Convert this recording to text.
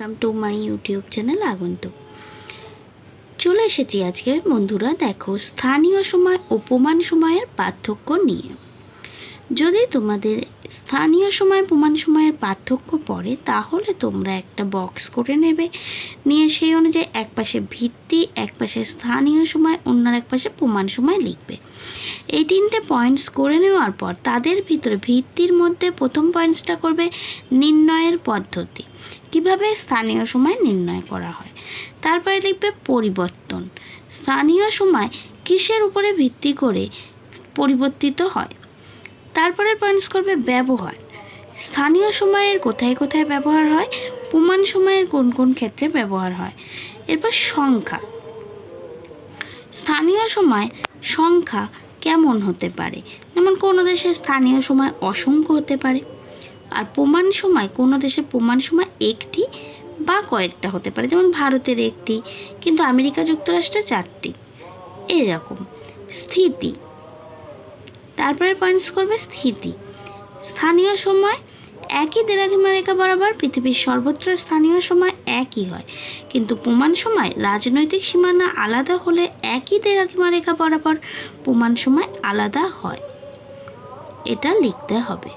Welcome to my YouTube channel আগন্তুক চলে এসেছি আজকে বন্ধুরা, দেখো, স্থানীয় সময় উপমান সময়ের পার্থক্য নিয়ে। যদি তোমাদের স্থানীয় সময় প্রমাণ সময়ের পার্থক্য পড়ে, তাহলে তোমরা একটা বক্স করে নেবে। নিয়ে সেই অনুযায়ী এক পাশে ভিত্তি, এক পাশে স্থানীয় সময় অন্য এক পাশে প্রমাণ সময় লিখবে। এই তিনটে পয়েন্টস করে নেওয়ার পর তাদের ভিতরে ভিত্তির মধ্যে প্রথম পয়েন্টসটা করবে নির্ণয়ের পদ্ধতি। কীভাবে স্থানীয় সময় নির্ণয় করা হয়? তারপরে লিখবে পরিবর্তন। স্থানীয় সময় কিসের উপরে ভিত্তি করে পরিবর্তিত হয়? তারপরে পয়েন্টস করবে ব্যবহার। স্থানীয় সময়ের কোথায় কোথায় ব্যবহার হয়, প্রমাণ সময়ের কোন কোন ক্ষেত্রে ব্যবহার হয়। এরপর সংখ্যা। স্থানীয় সময় সংখ্যা কেমন হতে পারে? যেমন কোনো দেশের স্থানীয় সময় অসংখ্য হতে পারে, আর প্রমাণ সময় কোনো দেশের প্রমাণ সময় একটি বা কয়েকটা হতে পারে। যেমন ভারতের একটি, কিন্তু আমেরিকা যুক্তরাষ্ট্রে চারটি। এরকম স্থিতি। তারপরে পয়েন্টস করবে স্থিতি। স্থানীয় সময় একই দেরাধিমা রেখা বরাবর পৃথিবীর সর্বত্র স্থানীয় সময় একই হয়। কিন্তু প্রমাণ সময় রাজনৈতিক সীমানা আলাদা হলে একই দেরাধিমা রেখা বরাবর প্রমাণ সময় আলাদা হয়। এটা লিখতে হবে।